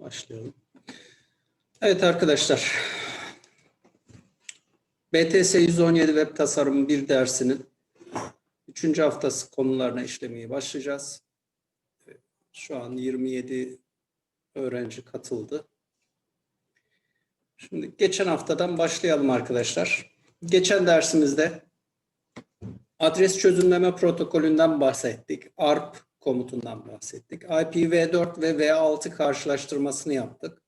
Başlayalım. Evet arkadaşlar. BTS 117 Web Tasarım 1 dersinin 3. haftası konularına işlemeye başlayacağız. Şu an 27 öğrenci katıldı. Şimdi geçen haftadan başlayalım arkadaşlar. Geçen dersimizde adres çözümleme protokolünden bahsettik. ARP komutundan bahsettik. IPv4 ve V6 karşılaştırmasını yaptık.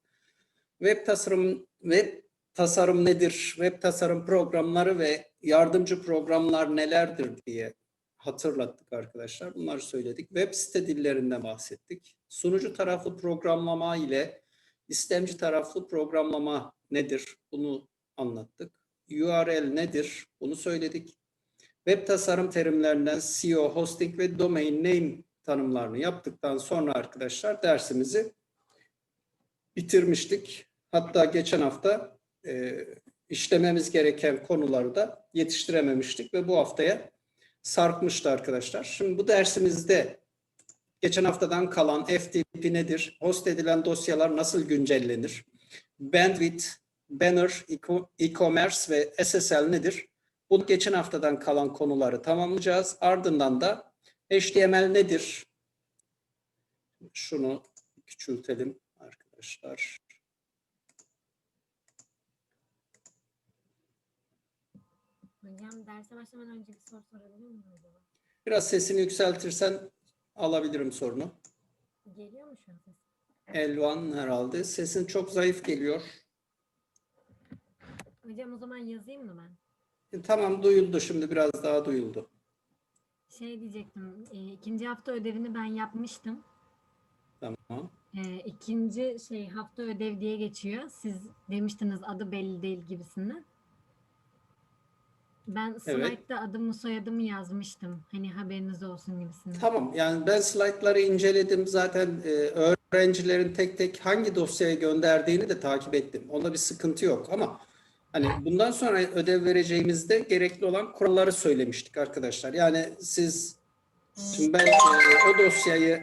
Web tasarım web tasarım nedir? Web tasarım programları ve yardımcı programlar nelerdir diye hatırlattık arkadaşlar. Bunları söyledik. Web site dillerinden bahsettik. Sunucu taraflı programlama ile istemci taraflı programlama nedir? Bunu anlattık. URL nedir? Bunu söyledik. Web tasarım terimlerinden SEO, hosting ve domain name tanımlarını yaptıktan sonra arkadaşlar dersimizi bitirmiştik. Hatta geçen hafta e, işlememiz gereken konuları da yetiştirememiştik ve bu haftaya sarkmıştı arkadaşlar. Şimdi bu dersimizde geçen haftadan kalan FTP nedir? Host edilen dosyalar nasıl güncellenir? Bandwidth, banner, e-commerce ve SSL nedir? Bu geçen haftadan kalan konuları tamamlayacağız. Ardından da HTML nedir? Şunu küçültelim arkadaşlar. Hocam derse başlamadan önce bir soru sorabilir miyim acaba? Biraz sesini yükseltirsen alabilirim sorunu. Geliyor mu şu an ses? Elvan herhalde. Sesin çok zayıf geliyor. Hocam o zaman yazayım mı ben? E, tamam duyuldu şimdi biraz daha duyuldu. Şey diyecektim, e, ikinci hafta ödevini ben yapmıştım. Tamam. E, ikinci şey hafta ödev diye geçiyor. Siz demiştiniz adı belli değil gibisinden. Ben slide'da adımı soyadımı yazmıştım. Hani haberiniz olsun gibisinden. Tamam yani ben slaytları inceledim zaten e, öğrencilerin tek tek hangi dosyaya gönderdiğini de takip ettim. Onda bir sıkıntı yok ama hani bundan sonra ödev vereceğimizde gerekli olan kuralları söylemiştik arkadaşlar. Yani siz şimdi ben e, o dosyayı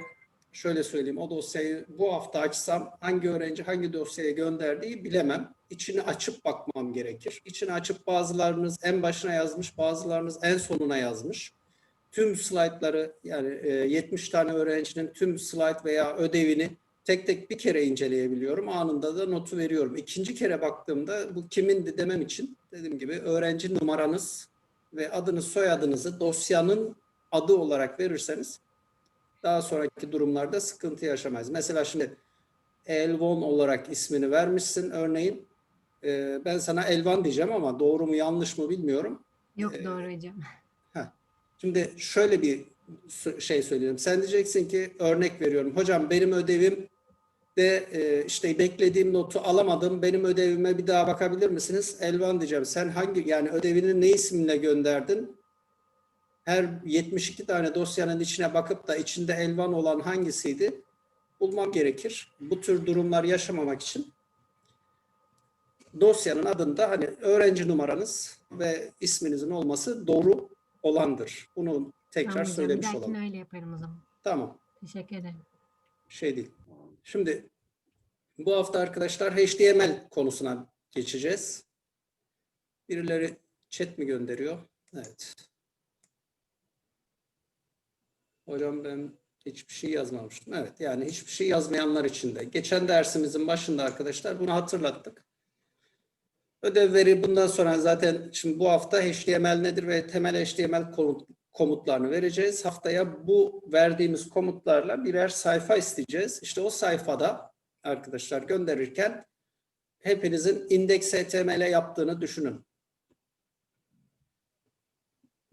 şöyle söyleyeyim o dosyayı bu hafta açsam hangi öğrenci hangi dosyaya gönderdiği bilemem. İçini açıp bakmam gerekir. İçini açıp bazılarınız en başına yazmış, bazılarınız en sonuna yazmış tüm slaytları yani e, 70 tane öğrencinin tüm slayt veya ödevini tek tek bir kere inceleyebiliyorum. Anında da notu veriyorum. İkinci kere baktığımda bu kimindi demem için dediğim gibi öğrenci numaranız ve adınız soyadınızı dosyanın adı olarak verirseniz daha sonraki durumlarda sıkıntı yaşamayız. Mesela şimdi Elvon olarak ismini vermişsin örneğin. E, ben sana Elvan diyeceğim ama doğru mu yanlış mı bilmiyorum. Yok e, doğru hocam. Şimdi şöyle bir şey söyleyeyim. Sen diyeceksin ki örnek veriyorum. Hocam benim ödevim de e, işte beklediğim notu alamadım. Benim ödevime bir daha bakabilir misiniz? Elvan diyeceğim. Sen hangi yani ödevini ne isminle gönderdin? Her 72 tane dosyanın içine bakıp da içinde Elvan olan hangisiydi? Bulmam gerekir. Bu tür durumlar yaşamamak için dosyanın adında hani öğrenci numaranız ve isminizin olması doğru olandır. Bunu tekrar Tamam söylemiş olalım. öyle yaparım o zaman. Tamam. Teşekkür ederim. Şey değil. Şimdi bu hafta arkadaşlar HTML konusuna geçeceğiz. Birileri chat mi gönderiyor? Evet. Hocam ben hiçbir şey yazmamıştım. Evet yani hiçbir şey yazmayanlar için de. Geçen dersimizin başında arkadaşlar bunu hatırlattık. Ödevleri bundan sonra zaten şimdi bu hafta HTML nedir ve temel HTML komutlarını vereceğiz. Haftaya bu verdiğimiz komutlarla birer sayfa isteyeceğiz. İşte o sayfada arkadaşlar gönderirken hepinizin index.html yaptığını düşünün.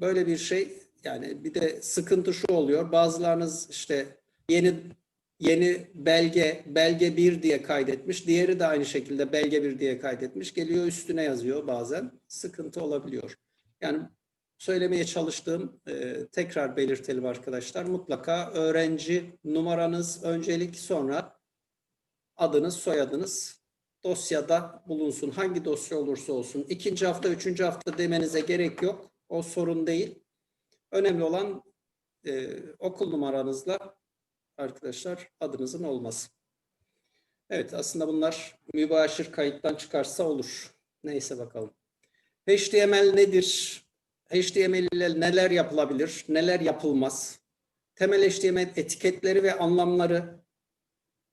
Böyle bir şey yani bir de sıkıntı şu oluyor. Bazılarınız işte yeni yeni belge belge 1 diye kaydetmiş. Diğeri de aynı şekilde belge 1 diye kaydetmiş. Geliyor üstüne yazıyor bazen. Sıkıntı olabiliyor. Yani söylemeye çalıştığım e, tekrar belirtelim arkadaşlar. Mutlaka öğrenci numaranız öncelik sonra adınız soyadınız dosyada bulunsun. Hangi dosya olursa olsun. İkinci hafta, üçüncü hafta demenize gerek yok. O sorun değil. Önemli olan e, okul numaranızla arkadaşlar adınızın olması. Evet aslında bunlar mübaşir kayıttan çıkarsa olur. Neyse bakalım. HTML nedir? HTML ile neler yapılabilir? Neler yapılmaz? Temel HTML etiketleri ve anlamları,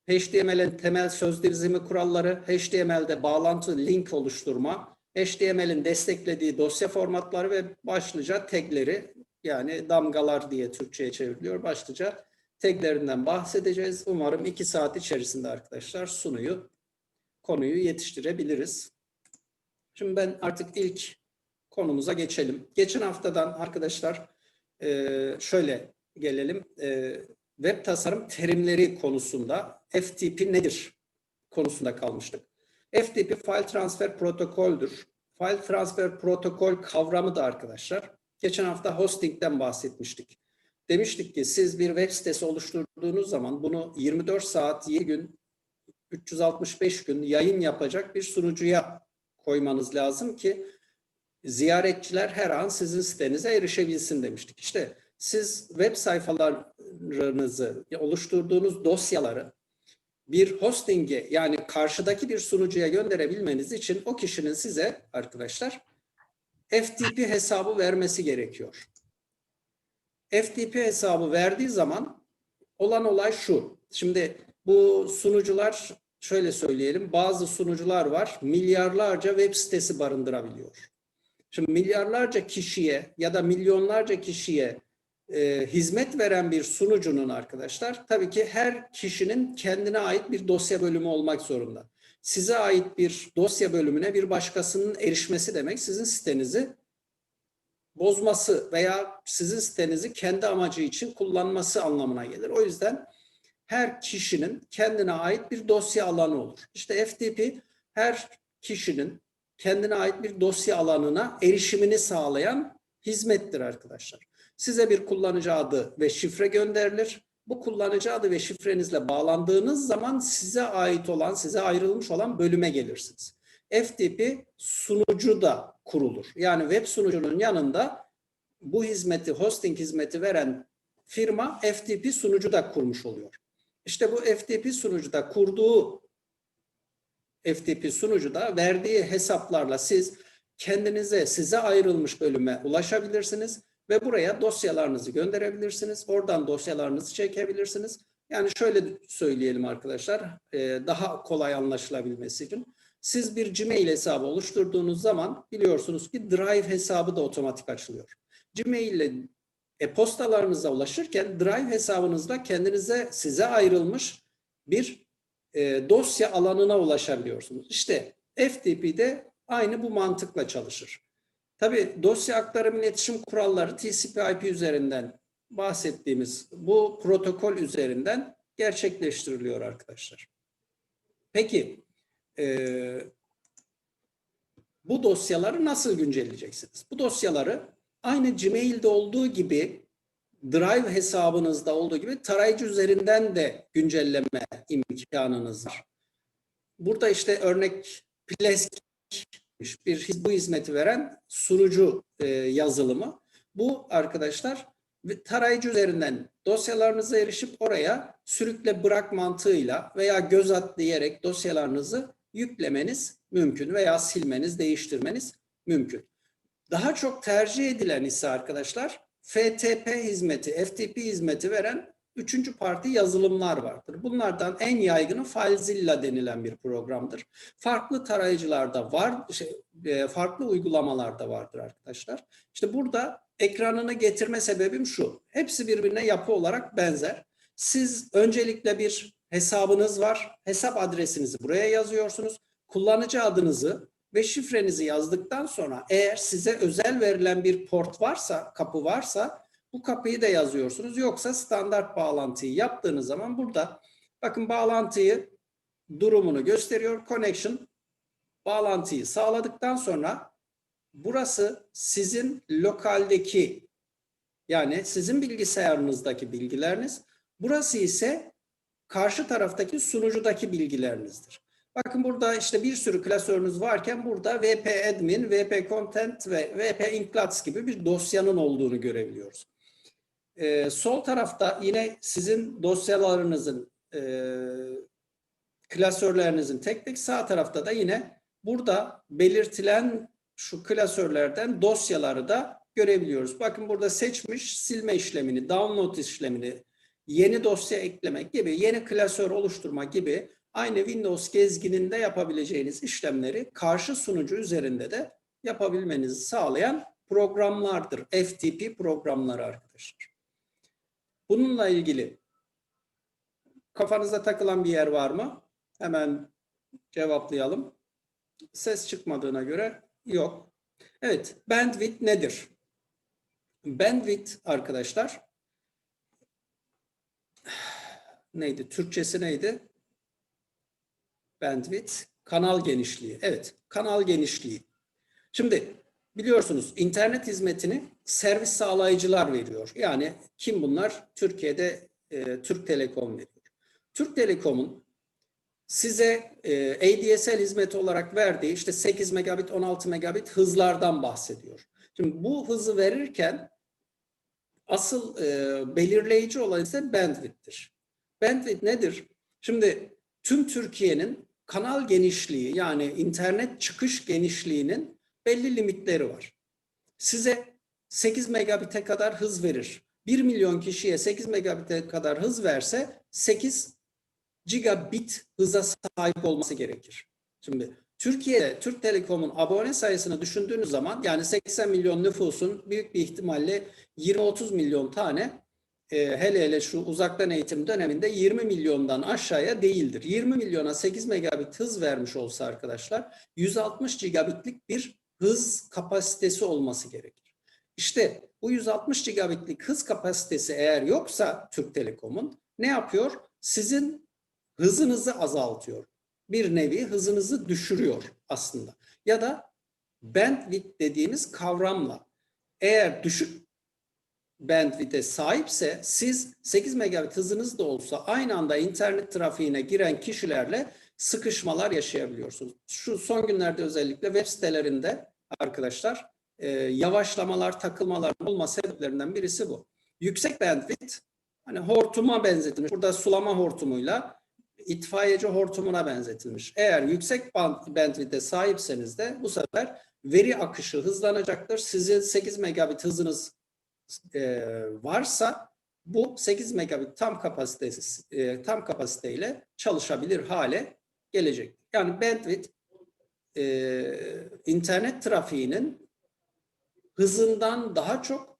HTML'in temel söz dizimi kuralları, HTML'de bağlantı link oluşturma, HTML'in desteklediği dosya formatları ve başlıca tagleri yani damgalar diye Türkçe'ye çevriliyor. Başlıca taglerinden bahsedeceğiz. Umarım iki saat içerisinde arkadaşlar sunuyu, konuyu yetiştirebiliriz. Şimdi ben artık ilk konumuza geçelim. Geçen haftadan arkadaşlar e, şöyle gelelim. E, Web tasarım terimleri konusunda FTP nedir konusunda kalmıştık. FTP File Transfer Protokol'dür. File Transfer Protokol kavramı da arkadaşlar. Geçen hafta hosting'den bahsetmiştik. Demiştik ki siz bir web sitesi oluşturduğunuz zaman bunu 24 saat, 7 gün, 365 gün yayın yapacak bir sunucuya koymanız lazım ki ziyaretçiler her an sizin sitenize erişebilsin demiştik. İşte siz web sayfalarınızı oluşturduğunuz dosyaları bir hosting'e yani karşıdaki bir sunucuya gönderebilmeniz için o kişinin size arkadaşlar FTP hesabı vermesi gerekiyor. FTP hesabı verdiği zaman olan olay şu. Şimdi bu sunucular şöyle söyleyelim bazı sunucular var milyarlarca web sitesi barındırabiliyor. Şimdi milyarlarca kişiye ya da milyonlarca kişiye e, hizmet veren bir sunucunun arkadaşlar tabii ki her kişinin kendine ait bir dosya bölümü olmak zorunda. Size ait bir dosya bölümüne bir başkasının erişmesi demek sizin sitenizi bozması veya sizin sitenizi kendi amacı için kullanması anlamına gelir. O yüzden her kişinin kendine ait bir dosya alanı olur. İşte FTP her kişinin kendine ait bir dosya alanına erişimini sağlayan hizmettir arkadaşlar. Size bir kullanıcı adı ve şifre gönderilir. Bu kullanıcı adı ve şifrenizle bağlandığınız zaman size ait olan, size ayrılmış olan bölüme gelirsiniz. FTP sunucu da kurulur. Yani web sunucunun yanında bu hizmeti, hosting hizmeti veren firma FTP sunucu da kurmuş oluyor. İşte bu FTP sunucuda kurduğu FTP sunucuda verdiği hesaplarla siz kendinize, size ayrılmış bölüme ulaşabilirsiniz ve buraya dosyalarınızı gönderebilirsiniz. Oradan dosyalarınızı çekebilirsiniz. Yani şöyle söyleyelim arkadaşlar, daha kolay anlaşılabilmesi için. Siz bir Gmail hesabı oluşturduğunuz zaman biliyorsunuz ki Drive hesabı da otomatik açılıyor. Gmail ile e-postalarınıza ulaşırken Drive hesabınızda kendinize size ayrılmış bir e, dosya alanına ulaşabiliyorsunuz. İşte FTP'de aynı bu mantıkla çalışır. Tabii dosya aktarım iletişim kuralları TCP/IP üzerinden bahsettiğimiz bu protokol üzerinden gerçekleştiriliyor arkadaşlar. Peki e, bu dosyaları nasıl güncelleyeceksiniz? Bu dosyaları aynı Gmail'de olduğu gibi Drive hesabınızda olduğu gibi tarayıcı üzerinden de güncelleme imkanınız var. Burada işte örnek Plesk bir bu hizmeti veren sunucu e, yazılımı. Bu arkadaşlar tarayıcı üzerinden dosyalarınıza erişip oraya sürükle bırak mantığıyla veya göz at diyerek dosyalarınızı yüklemeniz mümkün veya silmeniz, değiştirmeniz mümkün. Daha çok tercih edilen ise arkadaşlar FTP hizmeti, FTP hizmeti veren üçüncü parti yazılımlar vardır. Bunlardan en yaygını FileZilla denilen bir programdır. Farklı tarayıcılarda var, şey, farklı uygulamalarda vardır arkadaşlar. İşte burada ekranını getirme sebebim şu. Hepsi birbirine yapı olarak benzer. Siz öncelikle bir hesabınız var. Hesap adresinizi buraya yazıyorsunuz. Kullanıcı adınızı ve şifrenizi yazdıktan sonra eğer size özel verilen bir port varsa, kapı varsa bu kapıyı da yazıyorsunuz. Yoksa standart bağlantıyı yaptığınız zaman burada bakın bağlantıyı durumunu gösteriyor. Connection bağlantıyı sağladıktan sonra burası sizin lokaldeki yani sizin bilgisayarınızdaki bilgileriniz. Burası ise karşı taraftaki sunucudaki bilgilerinizdir. Bakın burada işte bir sürü klasörünüz varken burada VP admin, VP content ve VP includes gibi bir dosyanın olduğunu görebiliyoruz. Ee, sol tarafta yine sizin dosyalarınızın e, klasörlerinizin tek tek sağ tarafta da yine burada belirtilen şu klasörlerden dosyaları da görebiliyoruz. Bakın burada seçmiş silme işlemini, download işlemini, yeni dosya eklemek gibi, yeni klasör oluşturma gibi aynı Windows gezgininde yapabileceğiniz işlemleri karşı sunucu üzerinde de yapabilmenizi sağlayan programlardır. FTP programları arkadaşlar. Bununla ilgili kafanıza takılan bir yer var mı? Hemen cevaplayalım. Ses çıkmadığına göre yok. Evet, bandwidth nedir? Bandwidth arkadaşlar neydi? Türkçesi neydi? Bandwidth, kanal genişliği. Evet, kanal genişliği. Şimdi biliyorsunuz internet hizmetini servis sağlayıcılar veriyor. Yani kim bunlar? Türkiye'de e, Türk Telekom veriyor. Türk Telekom'un size e, ADSL hizmeti olarak verdiği işte 8 megabit 16 megabit hızlardan bahsediyor. Şimdi bu hızı verirken asıl e, belirleyici olan ise bandwidth'tir. Bandwidth nedir? Şimdi tüm Türkiye'nin kanal genişliği yani internet çıkış genişliğinin belli limitleri var. Size 8 megabit'e kadar hız verir. 1 milyon kişiye 8 megabit'e kadar hız verse 8 gigabit hıza sahip olması gerekir. Şimdi Türkiye'de Türk Telekom'un abone sayısını düşündüğünüz zaman yani 80 milyon nüfusun büyük bir ihtimalle 20-30 milyon tane hele hele şu uzaktan eğitim döneminde 20 milyondan aşağıya değildir. 20 milyona 8 megabit hız vermiş olsa arkadaşlar 160 gigabitlik bir hız kapasitesi olması gerekir. İşte bu 160 gigabitlik hız kapasitesi eğer yoksa Türk Telekom'un ne yapıyor? Sizin hızınızı azaltıyor. Bir nevi hızınızı düşürüyor aslında. Ya da bandwidth dediğimiz kavramla eğer düşük bandwidth'e sahipse siz 8 megabit hızınız da olsa aynı anda internet trafiğine giren kişilerle sıkışmalar yaşayabiliyorsunuz. Şu son günlerde özellikle web sitelerinde arkadaşlar e, yavaşlamalar, takılmalar olma sebeplerinden birisi bu. Yüksek bandwidth hani hortuma benzetilmiş. Burada sulama hortumuyla itfaiyeci hortumuna benzetilmiş. Eğer yüksek bandwidth'e sahipseniz de bu sefer veri akışı hızlanacaktır. Sizin 8 megabit hızınız e, varsa bu 8 megabit tam kapasitesi e, tam kapasiteyle çalışabilir hale gelecek. Yani bandwidth e, internet trafiğinin hızından daha çok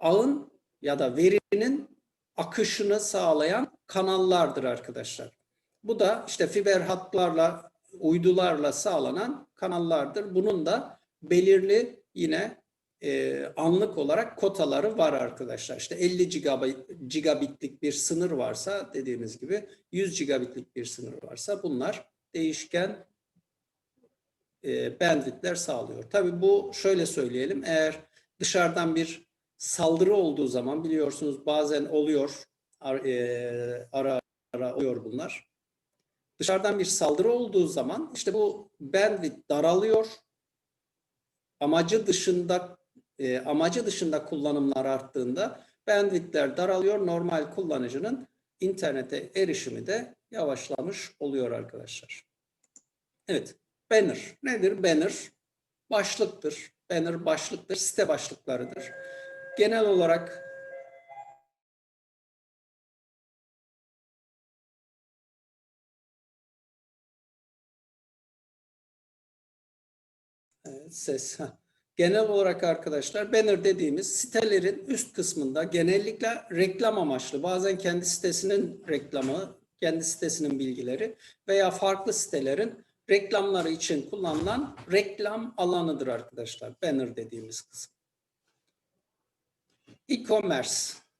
ağın ya da verinin akışını sağlayan kanallardır arkadaşlar. Bu da işte fiber hatlarla, uydularla sağlanan kanallardır. Bunun da belirli yine e, anlık olarak kotaları var arkadaşlar. İşte 50 gigabit, gigabitlik bir sınır varsa dediğimiz gibi 100 gigabitlik bir sınır varsa bunlar değişken e, bandwidthler sağlıyor. Tabii bu şöyle söyleyelim eğer dışarıdan bir saldırı olduğu zaman biliyorsunuz bazen oluyor e, ara ara oluyor bunlar. Dışarıdan bir saldırı olduğu zaman işte bu bandwidth daralıyor. Amacı dışında e, amacı dışında kullanımlar arttığında bandwidthler daralıyor. Normal kullanıcının internete erişimi de yavaşlamış oluyor arkadaşlar. Evet. Banner. Nedir banner? Başlıktır. Banner başlıktır. Site başlıklarıdır. Genel olarak Evet, ses. Genel olarak arkadaşlar banner dediğimiz sitelerin üst kısmında genellikle reklam amaçlı bazen kendi sitesinin reklamı, kendi sitesinin bilgileri veya farklı sitelerin reklamları için kullanılan reklam alanıdır arkadaşlar. Banner dediğimiz kısım. E-commerce,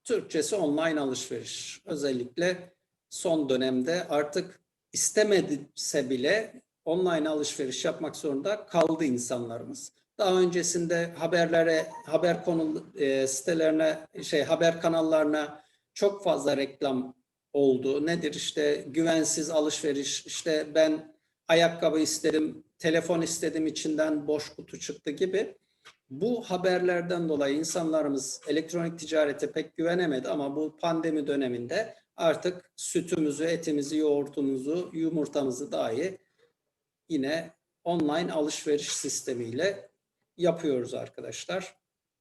Türkçesi online alışveriş. Özellikle son dönemde artık istemedse bile online alışveriş yapmak zorunda kaldı insanlarımız. Daha öncesinde haberlere, haber konu e, sitelerine, şey haber kanallarına çok fazla reklam oldu. Nedir işte güvensiz alışveriş, işte ben ayakkabı istedim, telefon istedim içinden boş kutu çıktı gibi. Bu haberlerden dolayı insanlarımız elektronik ticarete pek güvenemedi ama bu pandemi döneminde artık sütümüzü, etimizi, yoğurtumuzu, yumurtamızı dahi yine online alışveriş sistemiyle yapıyoruz arkadaşlar.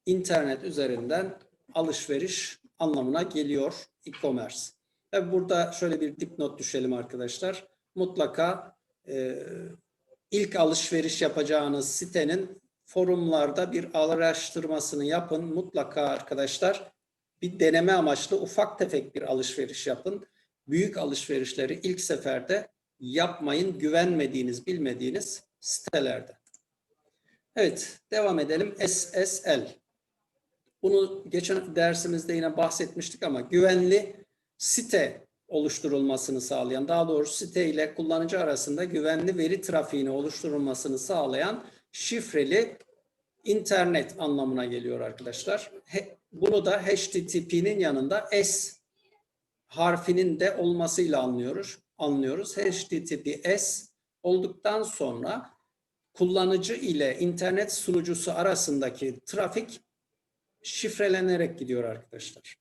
İnternet üzerinden alışveriş anlamına geliyor e-commerce. Tabii burada şöyle bir dipnot düşelim arkadaşlar. Mutlaka e, ilk alışveriş yapacağınız sitenin forumlarda bir araştırmasını yapın. Mutlaka arkadaşlar bir deneme amaçlı ufak tefek bir alışveriş yapın. Büyük alışverişleri ilk seferde yapmayın güvenmediğiniz, bilmediğiniz sitelerde. Evet, devam edelim. SSL. Bunu geçen dersimizde yine bahsetmiştik ama güvenli site oluşturulmasını sağlayan, daha doğrusu site ile kullanıcı arasında güvenli veri trafiğini oluşturulmasını sağlayan şifreli internet anlamına geliyor arkadaşlar. Bunu da HTTP'nin yanında S harfinin de olmasıyla anlıyoruz. Anlıyoruz. HTTPS olduktan sonra kullanıcı ile internet sunucusu arasındaki trafik şifrelenerek gidiyor arkadaşlar.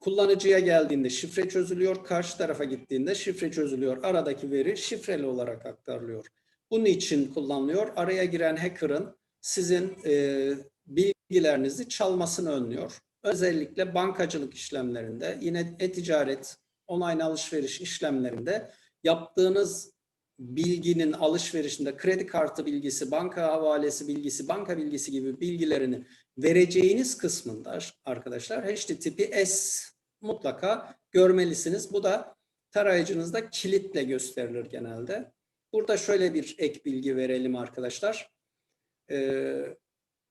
Kullanıcıya geldiğinde şifre çözülüyor, karşı tarafa gittiğinde şifre çözülüyor. Aradaki veri şifreli olarak aktarılıyor. Bunun için kullanılıyor. Araya giren hacker'ın sizin e, bilgilerinizi çalmasını önlüyor. Özellikle bankacılık işlemlerinde, yine e-ticaret, online alışveriş işlemlerinde yaptığınız bilginin alışverişinde kredi kartı bilgisi, banka havalesi bilgisi, banka bilgisi gibi bilgilerini vereceğiniz kısmında arkadaşlar HTTPS mutlaka görmelisiniz. Bu da tarayıcınızda kilitle gösterilir genelde. Burada şöyle bir ek bilgi verelim arkadaşlar. Ee,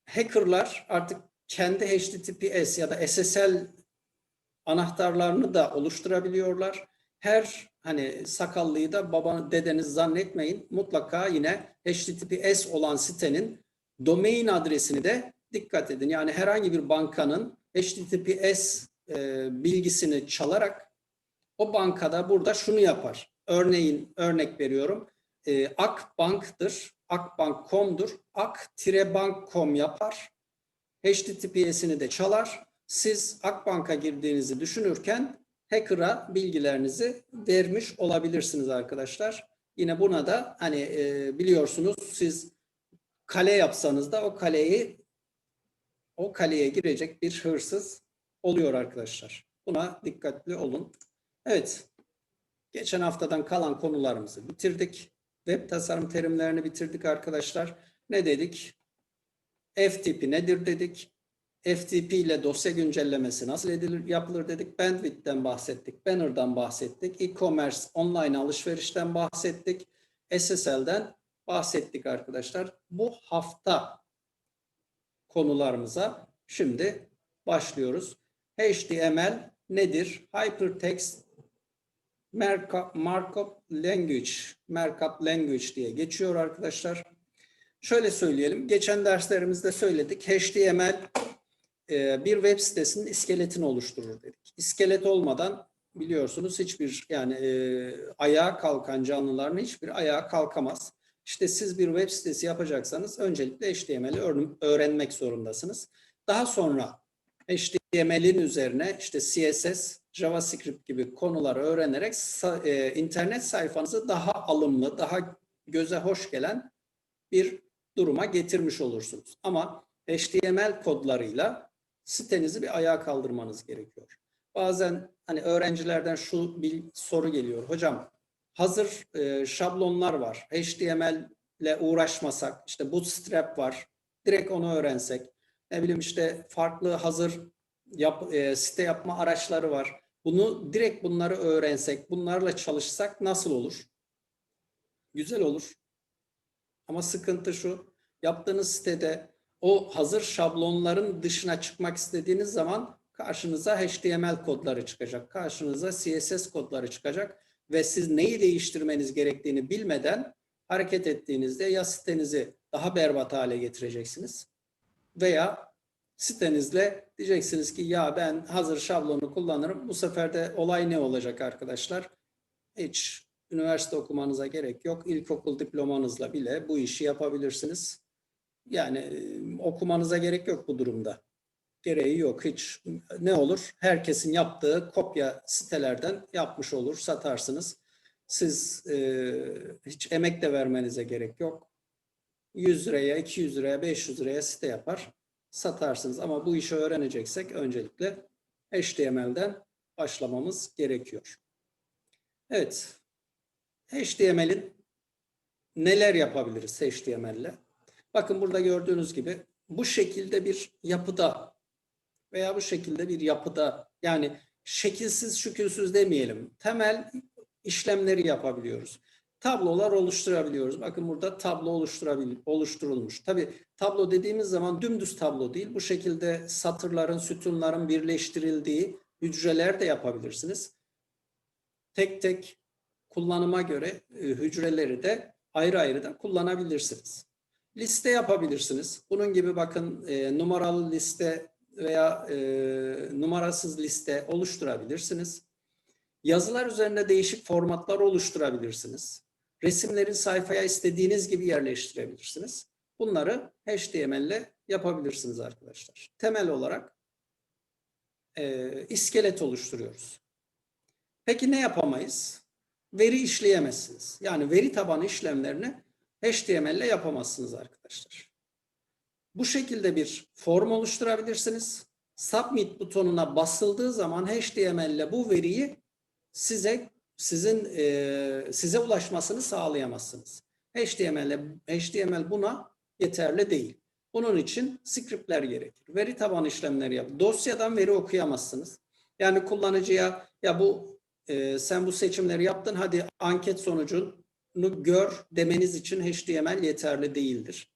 hackerlar artık kendi HTTPS ya da SSL anahtarlarını da oluşturabiliyorlar. Her hani sakallıyı da babanı dedeniz zannetmeyin. Mutlaka yine HTTPS olan sitenin domain adresini de dikkat edin. Yani herhangi bir bankanın HTTPS e, bilgisini çalarak o bankada burada şunu yapar. Örneğin örnek veriyorum. E, Akbank'tır. Akbank.com'dur. Ak-bank.com yapar. HTTPS'ini de çalar. Siz Akbank'a girdiğinizi düşünürken hacker'a bilgilerinizi vermiş olabilirsiniz arkadaşlar. Yine buna da hani e, biliyorsunuz siz kale yapsanız da o kaleyi o kaleye girecek bir hırsız oluyor arkadaşlar. Buna dikkatli olun. Evet. Geçen haftadan kalan konularımızı bitirdik. Web tasarım terimlerini bitirdik arkadaşlar. Ne dedik? FTP nedir dedik. FTP ile dosya güncellemesi nasıl edilir, yapılır dedik. Bandwidth'ten bahsettik. Banner'dan bahsettik. E-commerce, online alışverişten bahsettik. SSL'den bahsettik arkadaşlar. Bu hafta konularımıza şimdi başlıyoruz. HTML nedir? Hypertext Markup, markup Language, Markup Language diye geçiyor arkadaşlar. Şöyle söyleyelim. Geçen derslerimizde söyledik. HTML e, bir web sitesinin iskeletini oluşturur dedik. İskelet olmadan biliyorsunuz hiçbir yani e, ayağa kalkan canlıların hiçbir ayağa kalkamaz. İşte siz bir web sitesi yapacaksanız öncelikle HTML'i öğrenmek zorundasınız. Daha sonra HTML'in üzerine işte CSS, JavaScript gibi konuları öğrenerek e, internet sayfanızı daha alımlı, daha göze hoş gelen bir duruma getirmiş olursunuz. Ama HTML kodlarıyla sitenizi bir ayağa kaldırmanız gerekiyor. Bazen hani öğrencilerden şu bir soru geliyor. Hocam hazır e, şablonlar var. HTML ile uğraşmasak, işte Bootstrap var. Direkt onu öğrensek. Ne bileyim işte farklı hazır yap, e, site yapma araçları var. Bunu direkt bunları öğrensek, bunlarla çalışsak nasıl olur? Güzel olur. Ama sıkıntı şu. Yaptığınız sitede o hazır şablonların dışına çıkmak istediğiniz zaman karşınıza HTML kodları çıkacak. Karşınıza CSS kodları çıkacak ve siz neyi değiştirmeniz gerektiğini bilmeden hareket ettiğinizde ya sitenizi daha berbat hale getireceksiniz veya sitenizle diyeceksiniz ki ya ben hazır şablonu kullanırım. Bu sefer de olay ne olacak arkadaşlar? Hiç üniversite okumanıza gerek yok. İlkokul diplomanızla bile bu işi yapabilirsiniz. Yani okumanıza gerek yok bu durumda. gereği yok hiç. Ne olur? Herkesin yaptığı kopya sitelerden yapmış olur, satarsınız. Siz e, hiç emek de vermenize gerek yok. 100 liraya, 200 liraya, 500 liraya site yapar, satarsınız. Ama bu işi öğreneceksek öncelikle HTML'den başlamamız gerekiyor. Evet. HTML'in neler yapabiliriz HTML'le? Bakın burada gördüğünüz gibi bu şekilde bir yapıda veya bu şekilde bir yapıda yani şekilsiz şükülsüz demeyelim. Temel işlemleri yapabiliyoruz. Tablolar oluşturabiliyoruz. Bakın burada tablo oluşturulmuş. Tabi tablo dediğimiz zaman dümdüz tablo değil. Bu şekilde satırların, sütunların birleştirildiği hücreler de yapabilirsiniz. Tek tek kullanıma göre e, hücreleri de ayrı ayrı da kullanabilirsiniz. Liste yapabilirsiniz. Bunun gibi bakın e, numaralı liste veya e, numarasız liste oluşturabilirsiniz. Yazılar üzerinde değişik formatlar oluşturabilirsiniz. Resimlerin sayfaya istediğiniz gibi yerleştirebilirsiniz. Bunları HTML ile yapabilirsiniz arkadaşlar. Temel olarak e, iskelet oluşturuyoruz. Peki ne yapamayız? Veri işleyemezsiniz. Yani veri tabanı işlemlerini HTML ile yapamazsınız arkadaşlar. Bu şekilde bir form oluşturabilirsiniz. Submit butonuna basıldığı zaman HTML ile bu veriyi size sizin e, size ulaşmasını sağlayamazsınız. HTML HTML buna yeterli değil. Bunun için scriptler gerekir. Veri tabanı işlemleri yap. Dosyadan veri okuyamazsınız. Yani kullanıcıya ya bu e, sen bu seçimleri yaptın hadi anket sonucunu gör demeniz için HTML yeterli değildir.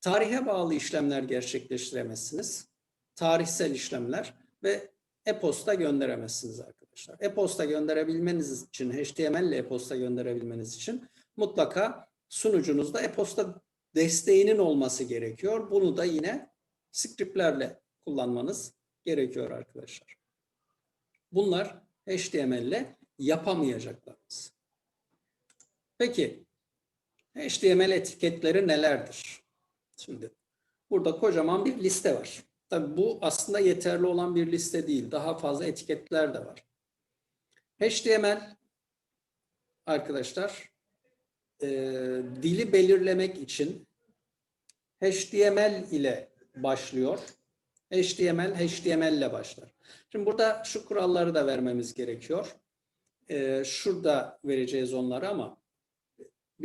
Tarihe bağlı işlemler gerçekleştiremezsiniz. Tarihsel işlemler ve e-posta gönderemezsiniz arkadaşlar. E-posta gönderebilmeniz için, HTML ile e-posta gönderebilmeniz için mutlaka sunucunuzda e-posta desteğinin olması gerekiyor. Bunu da yine scriptlerle kullanmanız gerekiyor arkadaşlar. Bunlar HTML ile yapamayacaklarımız. Peki HTML etiketleri nelerdir? Şimdi burada kocaman bir liste var. Tabii bu aslında yeterli olan bir liste değil. Daha fazla etiketler de var. HTML arkadaşlar e, dili belirlemek için HTML ile başlıyor. HTML, HTML ile başlar. Şimdi burada şu kuralları da vermemiz gerekiyor. E, şurada vereceğiz onları ama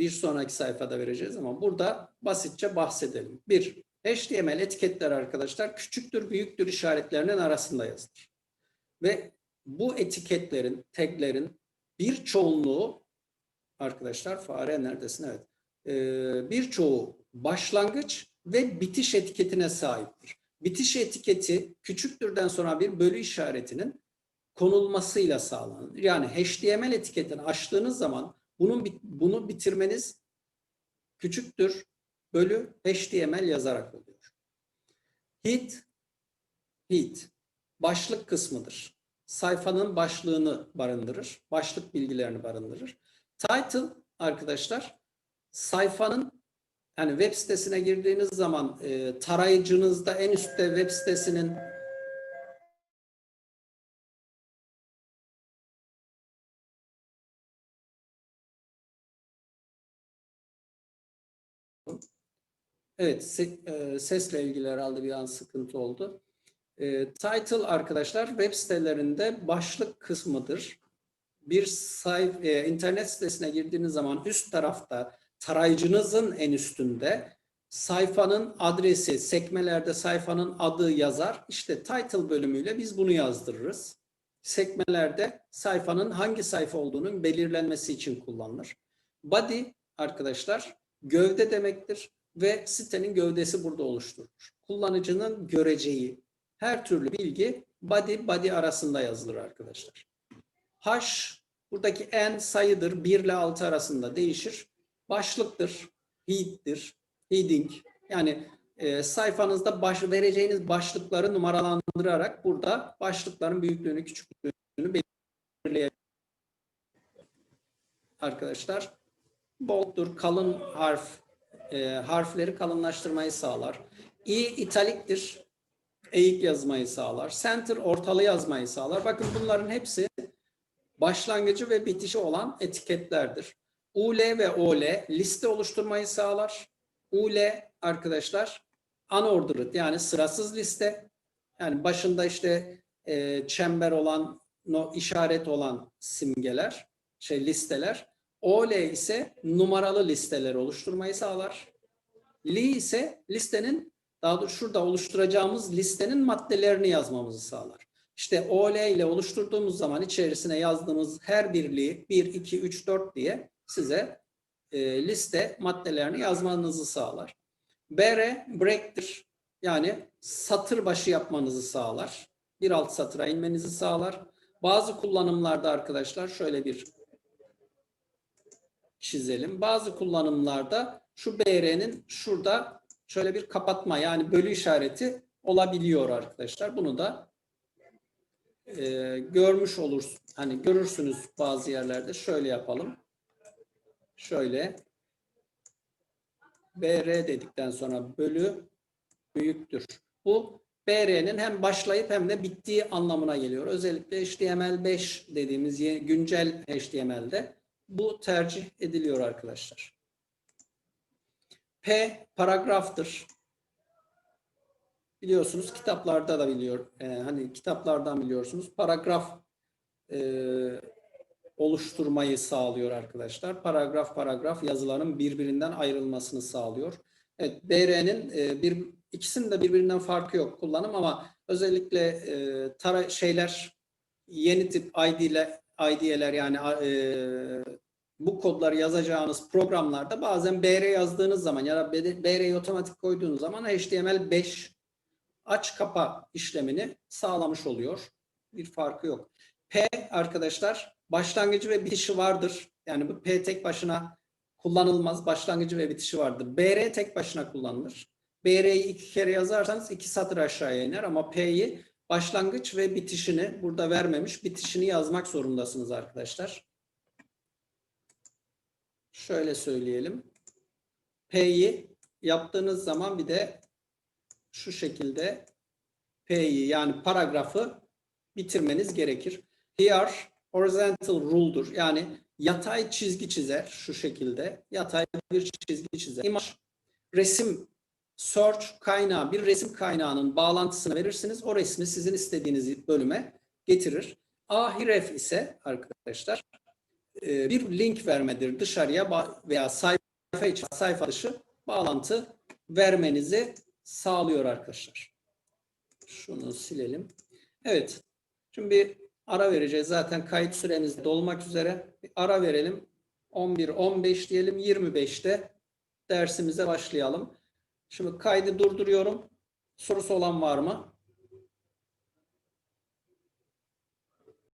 bir sonraki sayfada vereceğiz ama burada basitçe bahsedelim. Bir, HTML etiketler arkadaşlar küçüktür büyüktür işaretlerinin arasında yazılır. Ve bu etiketlerin, taglerin bir çoğunluğu arkadaşlar fare neredesin? Evet. Ee, birçoğu başlangıç ve bitiş etiketine sahiptir. Bitiş etiketi küçüktürden sonra bir bölü işaretinin konulmasıyla sağlanır. Yani HTML etiketini açtığınız zaman bunun bunu bitirmeniz küçüktür bölü HTML yazarak oluyor. Head, head başlık kısmıdır. Sayfanın başlığını barındırır. Başlık bilgilerini barındırır. Title arkadaşlar sayfanın yani web sitesine girdiğiniz zaman e, tarayıcınızda en üstte web sitesinin Evet, se- e, sesle ilgili herhalde bir an sıkıntı oldu. E, title arkadaşlar web sitelerinde başlık kısmıdır. Bir sayf e, internet sitesine girdiğiniz zaman üst tarafta tarayıcınızın en üstünde sayfanın adresi, sekmelerde sayfanın adı yazar. İşte title bölümüyle biz bunu yazdırırız. Sekmelerde sayfanın hangi sayfa olduğunun belirlenmesi için kullanılır. Body arkadaşlar gövde demektir ve sitenin gövdesi burada oluşturulur. Kullanıcının göreceği her türlü bilgi body body arasında yazılır arkadaşlar. Hash buradaki en sayıdır 1 ile 6 arasında değişir. Başlıktır, head'dir, heading yani e, sayfanızda baş, vereceğiniz başlıkları numaralandırarak burada başlıkların büyüklüğünü küçüklüğünü belirleyebilirsiniz. Arkadaşlar bold'dur, kalın harf e, harfleri kalınlaştırmayı sağlar. i italiktir. eğik yazmayı sağlar. Center ortalı yazmayı sağlar. Bakın bunların hepsi başlangıcı ve bitişi olan etiketlerdir. UL ve OL liste oluşturmayı sağlar. UL arkadaşlar unordered yani sırasız liste. Yani başında işte e, çember olan, no, işaret olan simgeler, şey listeler. OL ise numaralı listeler oluşturmayı sağlar. Li ise listenin daha doğrusu şurada oluşturacağımız listenin maddelerini yazmamızı sağlar. İşte OL ile oluşturduğumuz zaman içerisine yazdığımız her birliği 1, 2, 3, 4 diye size e, liste maddelerini yazmanızı sağlar. BR break'tir. Yani satır başı yapmanızı sağlar. Bir alt satıra inmenizi sağlar. Bazı kullanımlarda arkadaşlar şöyle bir çizelim. Bazı kullanımlarda şu BR'nin şurada şöyle bir kapatma yani bölü işareti olabiliyor arkadaşlar. Bunu da e, görmüş olursunuz. Hani görürsünüz bazı yerlerde. Şöyle yapalım. Şöyle BR dedikten sonra bölü büyüktür. Bu BR'nin hem başlayıp hem de bittiği anlamına geliyor. Özellikle HTML5 dediğimiz güncel HTML'de bu tercih ediliyor arkadaşlar. P paragraftır. Biliyorsunuz kitaplarda da biliyor. e, hani kitaplardan biliyorsunuz. Paragraf e, oluşturmayı sağlıyor arkadaşlar. Paragraf paragraf yazıların birbirinden ayrılmasını sağlıyor. Evet, BR'nin e, bir ikisinin de birbirinden farkı yok kullanım ama özellikle e, tara şeyler yeni tip ID'ler ID'ler yani e, bu kodları yazacağınız programlarda bazen BR yazdığınız zaman ya da BR'yi otomatik koyduğunuz zaman HTML5 aç kapa işlemini sağlamış oluyor. Bir farkı yok. P arkadaşlar başlangıcı ve bitişi vardır. Yani bu P tek başına kullanılmaz. Başlangıcı ve bitişi vardır. BR tek başına kullanılır. BR'yi iki kere yazarsanız iki satır aşağıya iner ama P'yi başlangıç ve bitişini burada vermemiş. Bitişini yazmak zorundasınız arkadaşlar. Şöyle söyleyelim. P'yi yaptığınız zaman bir de şu şekilde P'yi yani paragrafı bitirmeniz gerekir. Here horizontal rule'dur. Yani yatay çizgi çizer şu şekilde. Yatay bir çizgi çizer. Image resim search kaynağı bir resim kaynağının bağlantısını verirsiniz. O resmi sizin istediğiniz bölüme getirir. Ahiref ise arkadaşlar e, bir link vermedir dışarıya veya sayfa içi sayfa dışı bağlantı vermenizi sağlıyor arkadaşlar. Şunu silelim. Evet. Şimdi bir ara vereceğiz. Zaten kayıt süremiz dolmak üzere. Bir ara verelim. 11, 15 diyelim. 25'te dersimize başlayalım. Şimdi kaydı durduruyorum. Sorusu olan var mı?